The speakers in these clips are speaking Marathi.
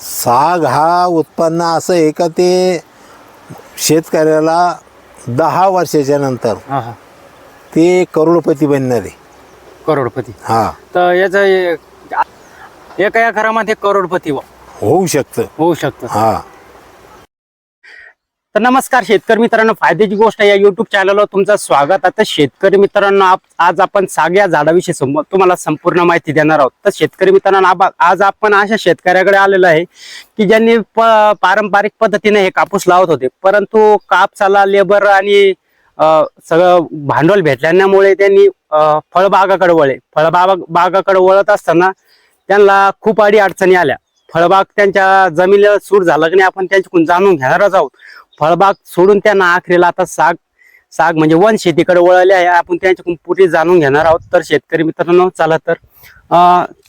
साग हा उत्पन्न असं आहे का ते शेतकऱ्याला दहा वर्षाच्या नंतर ते करोडपती बनणार आहे. करोडपती. हा. तर याचं एका एकरामध्ये करोडपती होऊ शकतं. होऊ शकतं. हा. तर नमस्कार शेतकरी मित्रांनो फायद्याची गोष्ट या युट्यूब चॅनलवर तुमचं स्वागत. आता शेतकरी मित्रांनो आप- आज आपण साग या झाडाविषयी सम- तुम्हाला संपूर्ण माहिती देणार आहोत. तर शेतकरी मित्रांनो आज आपण अशा शेतकऱ्याकडे आलेलो आहे की ज्यांनी प- पारंपरिक पद्धतीने हे कापूस लावत होते. परंतु कापसाला लेबर आणि सगळं भांडवल भेटल्यामुळे त्यांनी फळबागाकडे वळले. फळबाग बागाकडे वळत असताना त्यांना खूप अडी अडचणी आल्या. फळबाग त्यांच्या जमिनीला सूट झालं की नाही आपण त्यांच्याकडून जाणून घेणारच आहोत. फळबाग सोडून त्यांना आखरीला आता साग साग म्हणजे वन शेतीकडे वळले आहे. आपण त्यांच्याकडून पुढे जाणून घेणार आहोत. तर शेतकरी मित्रांनो चला तर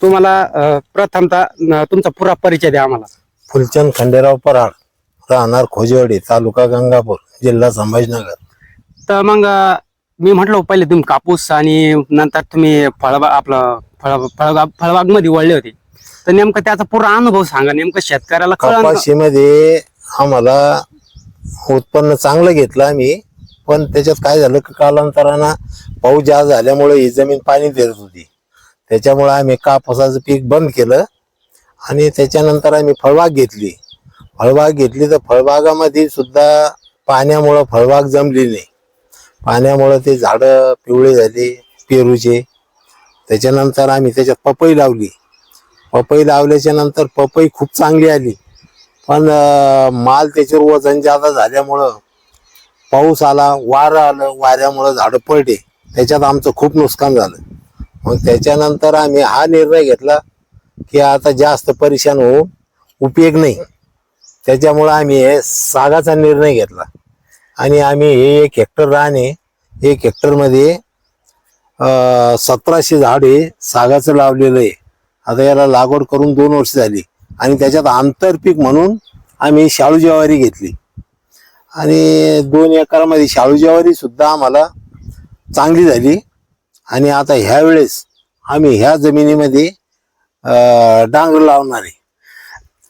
तुम्हाला प्रथमतः तुमचा पुरा परिचय द्या आम्हाला. फुलचंद खंडेराव पराड राहणार खोजवाडी तालुका गंगापूर जिल्हा संभाजीनगर. तर मग मी म्हटलं पहिले तुम्ही कापूस आणि नंतर तुम्ही फळबाग आपलं फळ फळबाग फळबागमध्ये वळले होते. तर नेमकं त्याचा पुरा अनुभव सांगा. नेमकं शेतकऱ्याला? कपाशीमध्ये आम्हाला उत्पन्न चांगलं घेतलं आम्ही. पण त्याच्यात काय झालं की कालांतरानं पाऊस जास्त झाल्यामुळे ही जमीन पाणी देत होती. त्याच्यामुळे आम्ही कापसाचं पीक बंद केलं आणि त्याच्यानंतर आम्ही फळबाग घेतली. फळबाग घेतली तर फळबागामध्ये सुद्धा पाण्यामुळं फळबाग जमली नाही. पाण्यामुळं ते झाडं पिवळे झाले पेरूचे. त्याच्यानंतर आम्ही त्याच्यात पपई लावली. पपई लावल्याच्या नंतर पपई खूप चांगली आली. पण माल त्याच्यावर वजन जादा झाल्यामुळं पाऊस आला वारं आलं वाऱ्यामुळं झाडं पडले. त्याच्यात आमचं खूप नुकसान झालं. मग त्याच्यानंतर आम्ही हा निर्णय घेतला की आता जास्त परेशान होऊन उपयोग नाही. त्याच्यामुळं आम्ही हे सागाचा निर्णय घेतला. आणि आम्ही हे एक हेक्टर राहणे एक हेक्टरमध्ये सतराशे सतराशे झाडे सागाचं लावलेलं आहे. आता याला लागवड करून दोन वर्ष झाली. आणि त्याच्यात आंतरपीक म्हणून आम्ही शाळू ज्वारी घेतली. आणि दोन एकरामध्ये शाळू ज्वारी सुद्धा आम्हाला चांगली झाली. आणि आता ह्या वेळेस आम्ही ह्या जमिनीमध्ये डांगर लावणार आहे.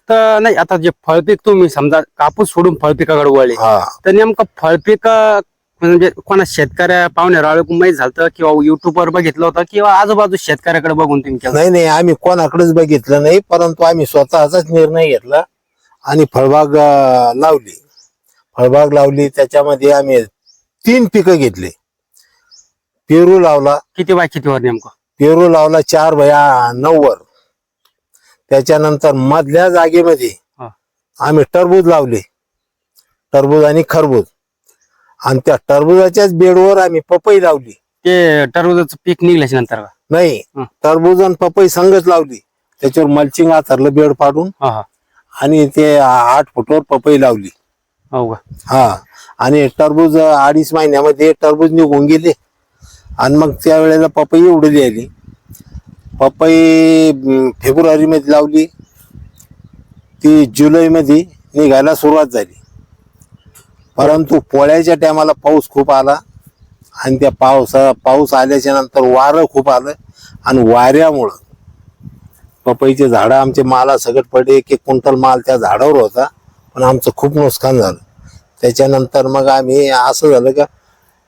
तर नाही आता जे फळपीक तुम्ही समजा कापूस सोडून फळपिकाकडे वळले हा. तर नेमकं फळपीक म्हणजे कोणा शेतकऱ्या पाहुणे रावळे माहीत झालं किंवा युट्यूबवर बघितलं होतं किंवा आजूबाजू शेतकऱ्याकडे बघून तुम्ही केलं? नाही नाही आम्ही कोणाकडेच बघितलं नाही परंतु आम्ही स्वतःचाच निर्णय घेतला आणि फळबाग लावली. फळबाग लावली त्याच्यामध्ये आम्ही तीन पिकं घेतली. पेरू लावला. किती बाय कितीवर नेमकं? पेरू लावला चार भया नऊवर. त्याच्यानंतर मधल्या जागेमध्ये. आम्ही टरबूज लावले. टरबूज आणि खरबूज. आणि त्या टरबुजाच्याच बेडवर आम्ही पपई लावली. ते टरबुजाचं पीक निघल्याच्या नंतर का? नाही हा. टरबूज आणि पपई संगच लावली. त्याच्यावर मल्चिंग आथरलं बेड पाडून हा हा. आणि ते आठ फुटवर पपई लावली. हो का? हा. आणि टरबूज अडीच महिन्यामध्ये टरबूज निघून गेले. आणि मग त्यावेळेला पपई उडली आली. पपई फेब्रुवारी मध्ये लावली. ती जुलै मध्ये निघायला सुरुवात झाली. परंतु पोळ्याच्या टायमाला पाऊस खूप आला आणि त्या पावसा पाऊस आल्याच्यानंतर वारं खूप आलं आणि वाऱ्यामुळं पपईचे झाडं आमचे माला सगळं पडले एक एक क्विंटल माल त्या झाडावर होता पण आमचं खूप नुकसान झालं. त्याच्यानंतर मग आम्ही असं झालं का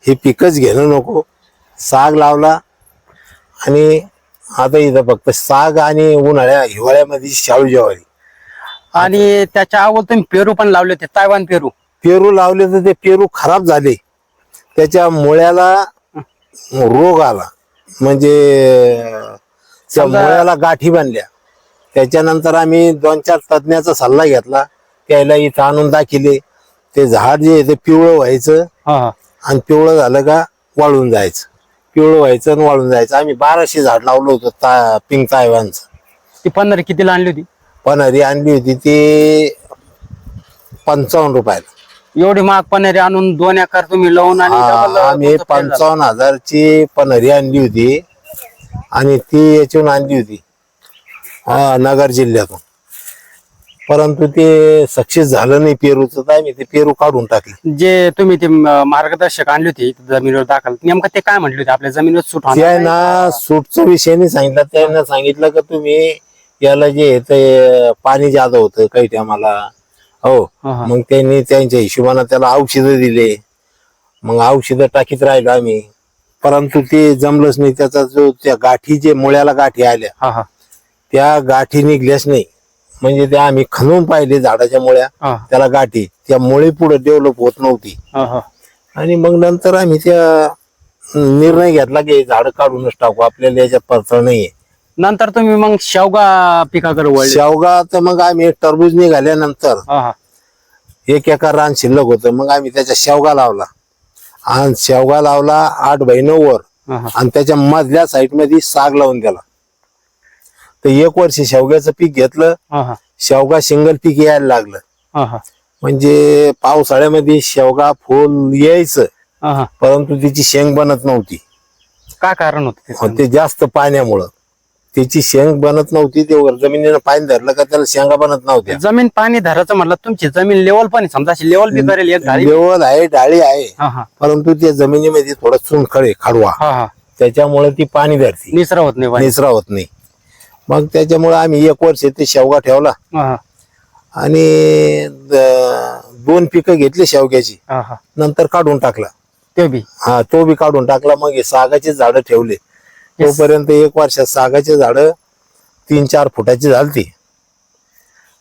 हे पिकच घेणं नको. साग लावला आणि आता इथं फक्त साग आणि उन्हाळ्या हिवाळ्यामध्ये शाळू जेवारी. आणि त्याच्या अगोदर तुम्ही पेरू पण लावले होते तायवान पेरू. पेरू लावले तर ते पेरू खराब झाले. त्याच्या मुळ्याला रोग आला. म्हणजे त्या मुळ्याला गाठी बांधल्या. त्याच्यानंतर आम्ही दोन चार तज्ञाचा सल्ला घेतला. त्याला इथं आणून दाखिले. ते झाड जे ते पिवळं व्हायचं. आणि पिवळं झालं का वाळून जायचं. पिवळं व्हायचं आणि वाळून जायचं. आम्ही बाराशे झाड लावलं होतं ता पिंक तायवानचं. ती पंधरा कितीला आणली होती? पन्हारी आणली होती ती पंचावन्न रुपयाला. एवढी महाग पनेरी आणून दोन एकर तुम्ही लावून आणि आम्ही तुमचं fail झालं. पंचावन्न हजारची पन्हारी आणली होती आणि ती याच्याहून आणली होती हा नगर जिल्ह्यातून. परंतु ते सक्सेस झालं नाही पेरूचं तर आम्ही ते पेरू काढून टाकले. जे तुम्ही ते म- मार्गदर्शक आणले होते इथं जमिनीवर दाखल. नेमकं ते काय म्हटले होते? आपल्या जमिनीवर सुट? ना सूटचा विषय नाही सांगितला. त्यांना सांगितलं का तुम्ही याला जे आहे ते पाणी जादा होतं काही टायमाला. हो. हा, हा. मग त्यांनी त्यांच्या हिशोबाने त्याला औषधं दिले. मग औषधं टाकीत राहिलो आम्ही. परंतु ते जमलंच नाही. त्याचा जो त्या गाठी जे मुळ्याला गाठी आल्या हा, हा. त्या गाठी निघल्याच नाही. म्हणजे त्या आम्ही खणून पाहिले झाडाच्या मुळ्या. हा, त्याला गाठी. त्या मुळी पुढे डेव्हलप होत नव्हती. हा, हा. आणि मग नंतर आम्ही त्या निर्णय घेतला की झाड काढूनच टाकू. आपल्याला याच्यात परतळ नाहीये. नंतर तुम्ही मग शेवगा पिकाकडे वळले. शेवगा तर मग आम्ही टरबूज निघाल्यानंतर हा, हा. एक एकर रान शिल्लक होतं. मग आम्ही त्याच्या शेवगा लावला. आणि शेवगा लावला आठ बाय नऊ वर. हा, हा. आणि त्याच्या मधल्या साईडमध्ये साग लावून दिला. तर एक वर्ष शेवग्याचं पीक घेतलं. हा, हा. शेवगा सिंगल पीक यायला लागलं. हा, हा. म्हणजे पावसाळ्यामध्ये शेवगा फुल यायचं. हा, हा. परंतु तिची शेंग बनत नव्हती. काय कारण होत ते जास्त पाण्यामुळं. त्याची शेंग बनत नव्हती ते जमिनीनं पाणी धरलं का त्याला शेंगा बनत नव्हत्या. जमीन पाणी धरायचं म्हटलं तुमची जमीन लेवल पण. समजा लेवल बी करेल एक लेवल आहे डाळी आहे. हा हा. परंतु त्या जमिनीमध्ये थोडा चुनखड आहे खाडवा. हा हा. त्याच्यामुळे ती पाणी धरती. निसरा होत नाही पाणी. निचरा होत नाही. मग त्याच्यामुळे आम्ही एक वर्ष ते शेवगा ठेवला. हा, हा. आणि द- दोन पिकं घेतली शेवग्याची. हा, हा. नंतर काढून टाकला. ते बी. हा तो बी काढून टाकला. मग हे सागाचे झाडं ठेवले. तोपर्यंत एक वर्षात सागाचे झाडं तीन चार फुटाची झालती.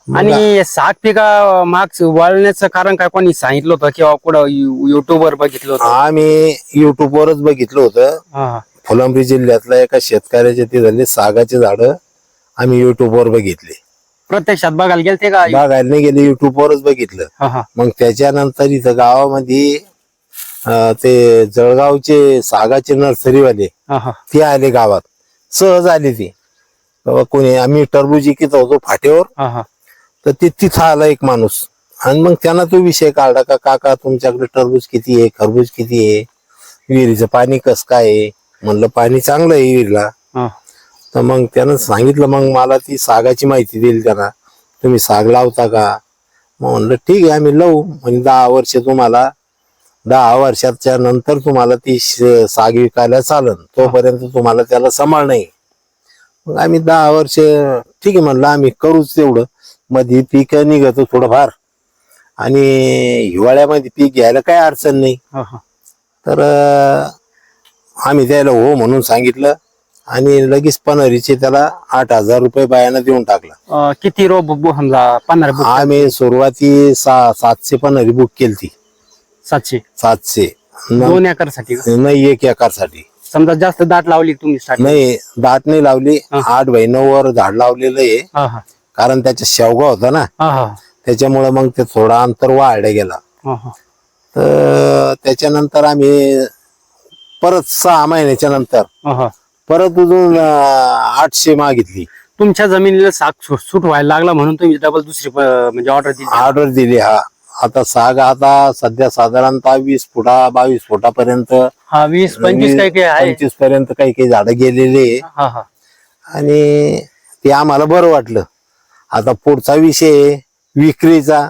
आणि साग पिका माग वळण्याचं कारण काय कोणी सांगितलं होतं किंवा कुठं युट्यूब वर बघितलं होतं? आम्ही युट्यूब वरच बघितलं होतं. फुलंब्री जिल्ह्यातल्या एका शेतकऱ्याचे ते झाले सागाचे झाडं आम्ही युट्यूब वर बघितले. प्रत्यक्षात बघायला गेलते का? बघायला नाही गेले युट्यूब वरच बघितलं. मग त्याच्यानंतर इथं गावामध्ये अं, ते जळगावचे सागाचे नर्सरीवाले हा, हा. ते आले गावात. सहज आले ते. बाबा कोणी आम्ही टरबूज इकित होतो फाट्यावर हा, हा. तर ते तिथं आला एक माणूस. आणि मग त्यांना तो विषय काढला का काका तुमच्याकडे टरबूज किती आहे? खरबूज किती आहे? विहिरीचं पाणी कस काय आहे? म्हणलं पाणी चांगलं आहे विहिरीला. हा. तर मग त्यानं सांगितलं मग मला ती सागाची माहिती दिली त्यांना. तुम्ही साग लावता का? मग म्हणलं ठीक आहे आम्ही लावू. म्हणजे दहा वर्ष तुम्हाला दहा वर्षाच्या नंतर तुम्हाला ती साग विकायला चालन. तोपर्यंत तुम्हाला त्याला सांभाळ नाही. मग आम्ही दहा वर्ष ठीक आहे म्हणलं आम्ही करूच तेवढं. मध्ये पीक निघतं थोडंफार. आणि हिवाळ्यामध्ये पीक घ्यायला काही अडचण नाही. हा, हा. तर आम्ही त्याला हो म्हणून सांगितलं. आणि लगेच पनरीचे त्याला आठ हजार रुपये बायानं देऊन टाकला. किती रो बु- बु- समजा बुक आम्ही सुरुवाती सा सातशे पनरी बुक केली सातशे. सातशे. दोन एकरसाठी नाही एक एकारसाठी. समजा जास्त दाट लावली तुम्ही नाही दाट नाही लावली. आठ वर झाड लावलेलं आहे. हा हा. कारण त्याच्या शेवगा होता ना. हा हा. त्याच्यामुळे मग ते थोडा अंतर वाढलं गेला. हा, हा. तर त्याच्यानंतर आम्ही परत सहा महिन्याच्या नंतर हा, हा. परत अजून अं, आठशे मागितली. तुमच्या जमिनीला साग सु- सूट व्हायला लागला म्हणून तुम्ही डबल दुसरी प- म्हणजे ऑर्डर दिली. ऑर्डर दिली हा. आता साग आता सध्या साधारणतः वीस फुटा बावीस फुटापर्यंत हा वीस पंचवीस काही काही आहे. पंचवीसपर्यंत काही काही झाडं गेलेले आहे. हा हा. आणि ते आम्हाला बरं वाटलं. आता पुढचा विषय आहे विक्रीचा.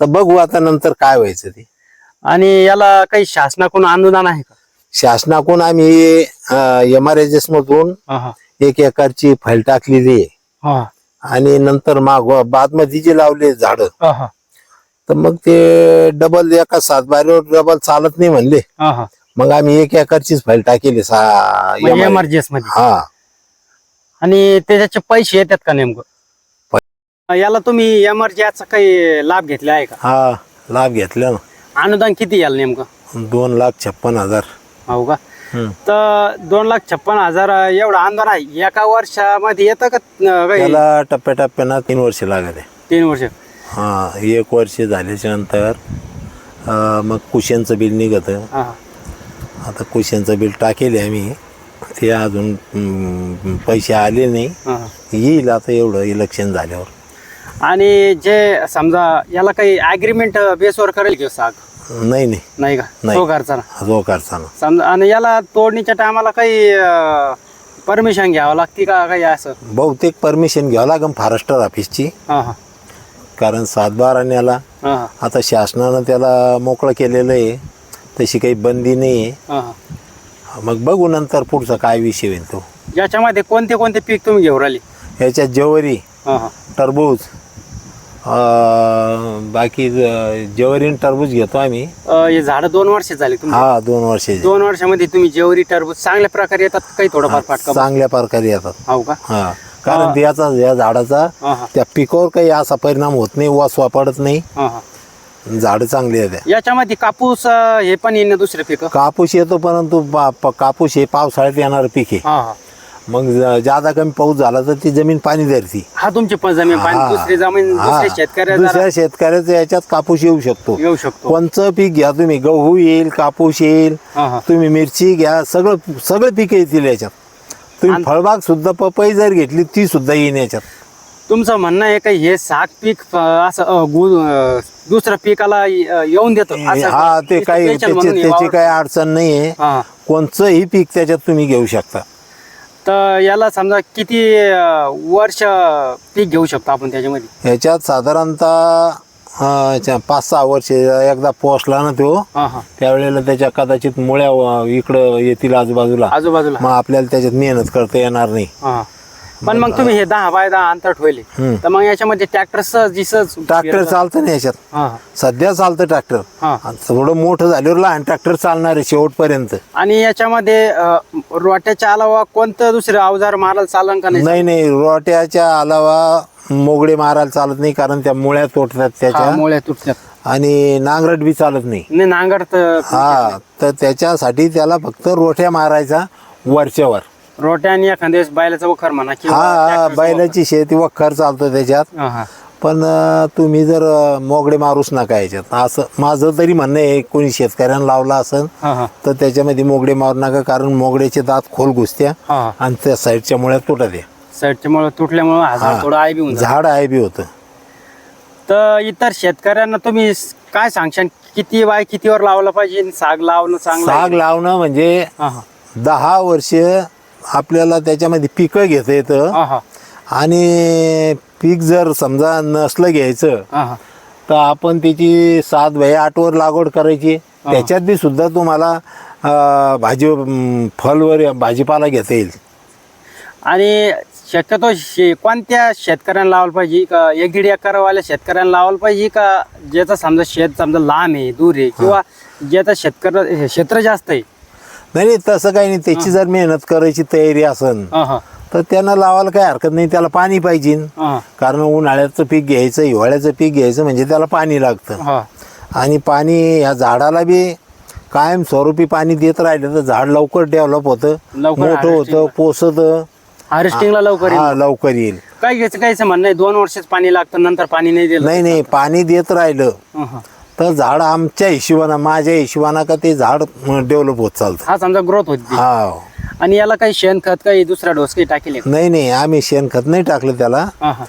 तर बघू आता नंतर काय व्हायचं ते. आणि याला काही शासनाकडून अनुदान आहे का? शासनाकडून आम्ही एम आर एस मधून हा हा. एक एकरची फाईल टाकलेली आहे. हा. आणि नंतर माग बादमध्ये जे लावले झाड हा हा. तर मग ते डबल एका सात बारीवर डबल चालत नाही म्हणले. हा हा. मग आम्ही एक एकरचीच फाईल टाकेली सा म्हणजे मध्ये? हा. आणि त्याचे पैसे येतात का नेमकं? याला तुम्ही एमर्जन्सीचा काही लाभ घेतला आहे का? हा लाभ घेतला ना. अनुदान किती याला नेमकं? दोन लाख छप्पन हजार. हो का? हम्म. तर दोन लाख छप्पन हजार एवढं अनुदान आहे. एका वर्षामध्ये येतं का अं, काही? त्याला टप्प्याटप्प्यानं तीन वर्ष लागत. आहे तीन वर्ष. हा एक वर्ष झाल्याच्यानंतर मग कुशनचं बिल निघतं. आता कुशनचं बिल टाकेल आम्ही. ते अजून पैसे आले नाही. येईल आता एवढं इलेक्शन झाल्यावर. आणि जे समजा याला काही अग्रीमेंट बेसवर करेल किंवा साग? नाही नाही. नाही का? नाही. तो घरचा ना? जो करताना समजा आणि याला तोडणीच्या टायमाला काही परमिशन घ्यावं लागते का काही असं? बहुतेक परमिशन घ्यावं लागेल फॉरेस्टर ऑफिसची हा हा. कारण सातबार आणि हा हा. आता शासनानं त्याला मोकळं केलेलं आहे. तशी काही बंदी नाही आहे. हा. मग बघू नंतर पुढचा काय विषय होईल तो. याच्यामध्ये कोणते कोणते पीक तुम्ही घेऊन राहिले? याच्यात ज्वारी हा हा. टरबूज अं, बाकी ज- ज्वारी आणि टरबूज घेतो आम्ही. अ, हे झाड दोन वर्ष झाले तुम्ही हा दोन वर्षाचे दोन वर्षामध्ये तुम्ही जेवरी टरबूज चांगल्या प्रकारे येतात काही थोडंफार फाटका? चांगल्या प्रकारे येतात. हो का? हा. कारण त्याचा या झाडाचा त्या पिकावर काही असा परिणाम होत नाही वासवा पडत नाही. झाड चांगली येते याच्यामध्ये कापूस हे पण येणं दुसरे पीक? कापूस येतो परंतु कापूस हे पावसाळ्यात येणारं पीक आहे. मग जादा कमी पाऊस झाला तर ती जमीन पाणी धरती. हा तुमची पण जमीन पाणी. दुसरी जमीन. दुसऱ्या शेतकऱ्या दुसऱ्या शेतकऱ्याचं याच्यात कापूस येऊ शकतो. येऊ शकतो. कोणचं पीक घ्या तुम्ही गहू येईल कापूस येईल तुम्ही मिरची घ्या सगळं सगळे पिकं येतील याच्यात. तुम्ही फळबाग सुद्धा पपई जर घेतली ती सुद्धा येईन याच्यात. तुमचं म्हणणं आहे का हे साग पीक अ, असं अ, गु- अ, दुसरं पिकाला अ, येऊन देतं असं हा ते काही special त्याची म्हणून हे त्याची वावर- काही अडचण नाहीये हा. कोणचंही पीक त्याच्यात तुम्ही घेऊ शकता. तर याला समजा किती अ, वर्ष पीक घेऊ शकतो आपण त्याच्यामध्ये? याच्यात साधारणतः च्या- पाच सहा वर्ष एकदा पोचला ना तो. हा हा. त्यावेळेला त्याच्या कदाचित मुळ्या अं, इकडं येतील आजूबाजूला. आजूबाजूला. मग आपल्याला त्याच्यात मेहनत करता येणार नाही. हा. पण मग तुम्ही हे दहा बाय दहा अंतर ठेवले. हम्म. तर मग याच्यामध्ये ट्रॅक्टर सहज सहज ट्रॅक्टर चालतं ना याच्यात. हा. सध्या चालतं ट्रॅक्टर हा. थोडं मोठं झाल्यावर लहान ट्रॅक्टर चालणार आहे शेवटपर्यंत. आणि याच्यामध्ये अ, रोट्याच्या अलावा कोणतं दुसरं अवजार मारायला चालन का नाही? नाही नाही. रोट्याच्या अलावा मोगडे मारायला चालत नाही कारण त्या मुळ्या तोडतात हा, त्याच्या मुळ्या तुटतात. आणि नांगरट बी चालत नाही. नाही नांगर तर हा तर त्याच्यासाठी त्याला फक्त रोट्या मारायचा वरच्यावर रोट्या आणि एखाद्या वेळेस बैलाचा वखर म्हणा किंवा हा tractor चा बैलाची शेती वखर चालतो त्याच्यात वखर. हा, हा. पण अं, तुम्ही जर अं, मोगडे मारूच नका याच्यात असं माझं तरी म्हणणं आहे कोणी शेतकऱ्यांना लावला असेल हा, हा. तर त्याच्यामध्ये मोगडे मारू नका कारण मोगड्याचे दात खोल घुसत्या हा, हा. आणि त्या साईडच्या मुळ्यात तुटत आहे साईडच्या मुळे तुटल्यामुळे हा झाड. थोडं आय बी होऊन जातं. झाड आहे बी होतं तर इतर शेतकऱ्यांना तुम्ही स- काय सांगशाल किती बाय कितीवर लावलं पाहिजे साग लावणं चांगलं आहे? साग लावणं म्हणजे हा, हा. दहा वर्ष आपल्याला त्याच्यामध्ये पिकं घेता येतं. आणि पीक जर समजा नसलं घ्यायचं. तर आपण त्याची सात बाय आठवर लागवड करायची. त्याच्यात बी सुद्धा तुम्हाला अं, भाजी अं, फलवर भाजीपाला घेता येईल. आणि शक्यतो शे कोणत्या शेतकऱ्यांना लावायला पाहिजे? का एक दीड एकरवाल्या शेतकऱ्यांना लावायला पाहिजे? का ज्याचं समजा शेत समजा लांब आहे दूर आहे किंवा ज्याचं शेतकरी क्षेत्र जास्त आहे नाही नाही तसं काही नाही. त्याची जर मेहनत करायची तयारी असन हा, हा. तर त्यांना लावायला काही हरकत नाही. त्याला पाणी पाहिजे. हा, कारण उन्हाळ्याचं पीक घ्यायचं हिवाळ्याचं पीक घ्यायचं म्हणजे त्याला पाणी लागतं. हा. आणि पाणी ह्या झाडाला बी कायम स्वरूपी पाणी देत राहिलं तर झाड लवकर डेव्हलप होतं. लवकर मोठं होतं. पोसत. हार्वेस्टिंगला लवकर येईल. हा लवकर येईल. काय घ्यायचं कायचं म्हणणं दोन वर्षच पाणी लागतं नंतर पाणी नाही दिलं. नाही नाही पाणी देत राहिलं. हा, हा. तर झाड आमच्या हिशोबानं माझ्या हिशोबानं का ते झाड डेव्हलप होत चालतं हा समजा ग्रोथ होती हा आणि याला काही शेणखत काही दुसरा डोस काही टाकेल? नाही नाही आम्ही शेणखत नाही टाकलं त्याला हा, हा.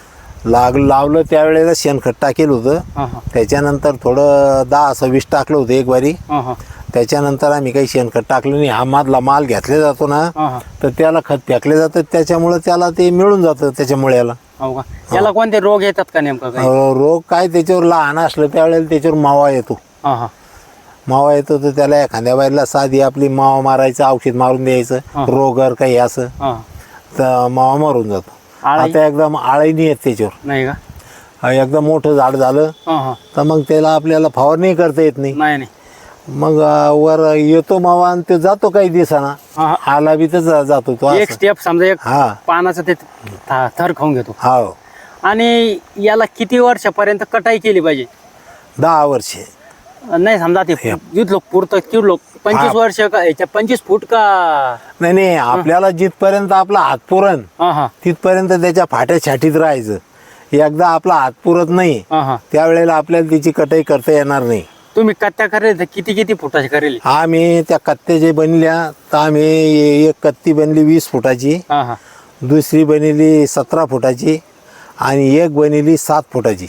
लाग लावलं त्यावेळेला शेणखत टाकेल होतं. हा, हा. त्याच्यानंतर थोडं दहा सव्वीस टाकलं होतं एक वारी. हा, हा. त्याच्यानंतर आम्ही काही शेणखत टाकलं नाही. हा मधला माल घेतला जातो ना हा, हा. तर त्याला खत फेकले जातं. त्याच्यामुळं त्याला ते मिळून जातं त्याच्या मुळ्याला हो का? याला कोणते रोग येतात का नेमकं काही? अं, रोग काय त्याच्यावर लहान असलं त्यावेळेला त्याच्यावर मावा येतो. हा हा. मावा येतो तर त्याला एखाद्या बाईला साधी आपली मावा मारायचं औषध मारून द्यायचं. हा. रोगर काही असं. हा. तर मावा मारून जातो. आळी? आता एकदम आळी नाही येत त्याच्यावर. नाही का? एकदम मोठं झाड झालं. हा हा. तर मग त्याला आपल्याला फवारणी करता येत नाही. नाही नाही. मग अं, वर येतो मावा आणि ते जातो काही दिवसाना. हा, हा. आला बी तर जा- जातो तो एक असं. स्टेप समजा एक हा. पानाचं ते थ- थर खाऊन घेतो. हो. आणि याला किती वर्षापर्यंत कटाई केली पाहिजे? दहा वर्षे. नाही समजा ते जिथलो पुरतं किडलो पंचवीस हा. वर्ष का याच्या पंचवीस फूट का? नाही नाही आपल्याला जिथपर्यंत आपला हात पुरण हा हा. तिथपर्यंत त्याच्या फाट्या छाटीत राहायचं. एकदा आपला हात पुरत नाही हा हा. त्यावेळेला आपल्याला त्याची कटाई करता येणार नाही. तुम्ही कत्त्या करेल तर किती किती फुटाची करेल? आम्ही त्या कत्त्या जे बनल्या तर आम्ही एक कत्ती बनली वीस फुटाची हा हा. दुसरी बनली सतरा फुटाची आणि एक बनली सात फुटाची.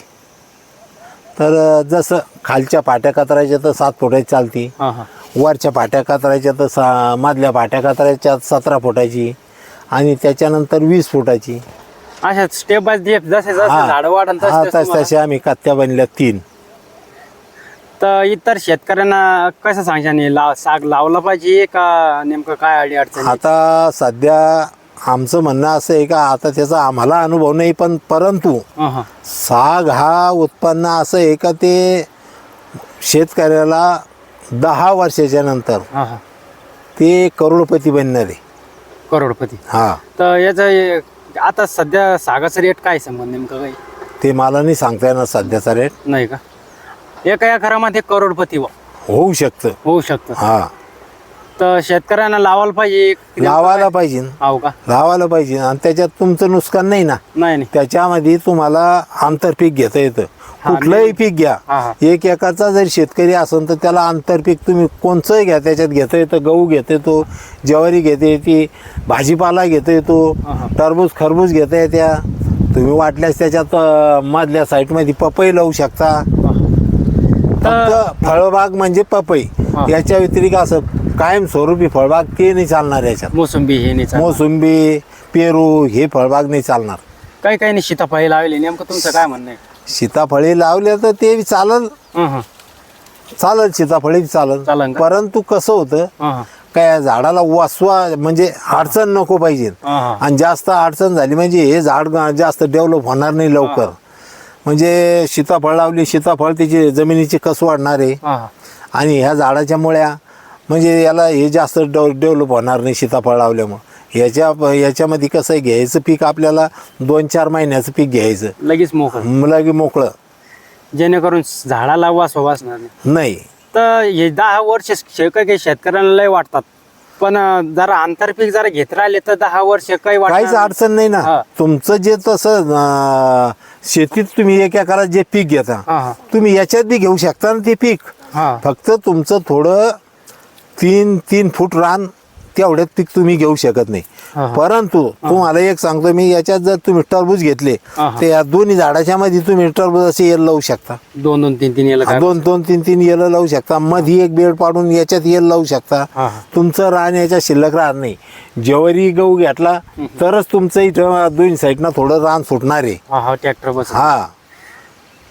तर जसं खालच्या पाट्या कतरायच्या तर सात फुटाची चालती. हा हा. वरच्या पाट्या कातरायच्या तर सा मधल्या पाट्या कातरायच्या सतरा फुटाची आणि त्याच्यानंतर वीस फुटाची. अशा स्टेप बाय स्टेप जसे जसे हा. झाड हा तसे तस आम्ही कत्त्या बनल्या तीन. तर इतर शेतकऱ्यांना कसं सांगशाल हे लाव साग लावला पाहिजे का नेमकं काय अडी अडचण आता सध्या आमचं म्हणणं असं आहे का आता त्याचा आम्हाला अनुभव नाही पण परंतु हा हा साग हा उत्पन्न असं आहे का ते शेतकऱ्याला दहा वर्षाच्या नंतर हा हा ते करोडपती बनणार. आहे करोडपती. हा. तर याचं आता सध्या सागाचा रेट काय संबंध नेमकं काही? ते मला नाही सांगता येणार सध्याचा रेट नाही का? एका एकरामध्ये करोडपती व्हा- होऊ शकतं. होऊ शकतं. हा. तर शेतकऱ्यांना लावायला पाहिजे लावायला पाहिजे. हो का? लावायला पाहिजे. आणि त्याच्यात तुमचं नुकसान नाही ना? नाही नाही. त्याच्यामध्ये तुम्हाला आंतरपीक घेता येतं. कुठलंही पीक घ्या. हा हा. एक एकाचा जर शेतकरी असेल तर त्याला आंतरपीक तुम्ही कोणचंही घ्या. त्याच्यात घेता येतं. गहू घेता येतो ज्वारी घेता येते भाजीपाला घेता येतो हा, हा. टरबूज खरबूज घेता येत्या. तुम्ही वाटल्यास त्याच्यात अं, मधल्या साईडमध्ये पपई लावू शकता. तर फक्त फळबाग म्हणजे पपई. हा. याच्या व्यतिरिक्त असं कायमस्वरूपी फळबाग ते नाही चालणार याच्यात मोसंबी हे नाही. मोसंबी पेरू हे फळबाग नाही चालणार काही काही नाही सीताफळी लावली नेमकं तुमचं काय म्हणणं आहे सीताफळे लावल्या तर ते चालल हं, हं. चालल सीताफळे चालल चालन का? परंतु कसं होतं हं, हं. काय झाडाला वासवा म्हणजे अडचण नको पाहिजे हं, हं. आणि जास्त अडचण झाली म्हणजे हे झाड ग- जास्त डेव्हलप होणार नाही लवकर म्हणजे सीताफळ लावली सीताफळ त्याची जमिनीची कस वाढणार आहे हं, हं. आणि ह्या झाडाच्या मुळ्या म्हणजे याला हे जास्त डेव्हलप होणार नाही सीताफळ लावल्यामुळं. याच्या याच्यामध्ये कसं आहे घ्यायचं पीक आपल्याला दोन चार महिन्याचं पीक घ्यायचं. लगेच मोकळ. लगे मोकळं. जेणेकरून झाडाला वास वासणार नाही. नाही. तर हे दहा वर्ष शे- काही काही शेतकऱ्यांना लय वाटतात. पण अं, जरा आंतरपीक जरा घेत राहिले तर दहा वर्ष काही काहीच अडचण नाही हा. ना तुमचं जे तसं अं, शेतीत तुम्ही एक एकरात जे पीक घेता हा हा. तुम्ही याच्यात बी घेऊ शकता ना ते पीक. हा. फक्त तुमचं थोडं तीन तीन फूट रान तेवढ्यात पीक तुम्ही घेऊ शकत नाही. परंतु तुम्हाला एक सांगतो मी याच्यात जर तुम्ही टरबूज घेतले. तर या दोन्ही झाडाच्या मध्ये तुम्ही टरबूज असे येल लावू शकता. दोन दोन तीन तीन याला दोन दोन तीन तीन येल लावू शकता. मध्ये एक बेड पाडून याच्यात येल लावू शकता. तुमचं रान याच्यात शिल्लक राहणार नाही. ज्वारी गहू घेतला तरच तुमचं इथं दोन्ही साईडनं थोडं रान सुटणार आहे. ट्रॅक्टर हा.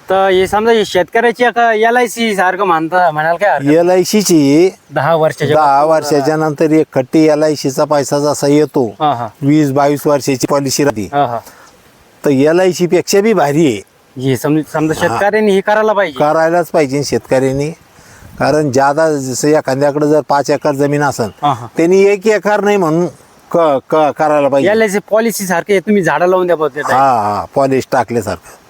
तर हे समजा हे शेतकऱ्याची एल आय सी सारखं म्हणता म्हणाल काय? एल आय सीची दहा वर्षाच्या दहा वर्षाच्या नंतर एक खट्टी एल आय सीचा पैसा जसा येतो हा हा. वीस बावीस वर्षाची पॉलिसी राहते. हा हा. तर एल आय सी पेक्षा बी भारी आहे. हे समजा समजा शेतकऱ्यांनी हे करायला पाहिजे. करायलाच पाहिजे शेतकऱ्यांनी. कारण ज्यादा जसं एखाद्याकडे जर पाच एकर जमीन असेल हा हा. त्यांनी एक एकर नाही म्हणून क क- करायला पाहिजे. एल आय सी पॉलिसी सारखे तुम्ही झाडं लावून द्या बघते हा हा. पॉलिश टाकल्यासारखं.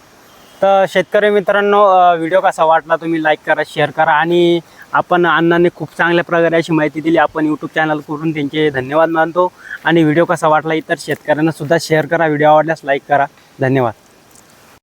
तर शेतकरी मित्रांनो व्हिडिओ कसा वाटला तुम्ही लाईक करा शेअर करा आणि आपण अण्णांनी खूप चांगल्या प्रकारे अशी माहिती दिली. आपण यूट्यूब चॅनल करून त्यांचे धन्यवाद मानतो. आणि व्हिडिओ कसा वाटला इतर शेतकऱ्यांना सुद्धा शेअर करा. व्हिडिओ आवडल्यास लाईक करा. धन्यवाद.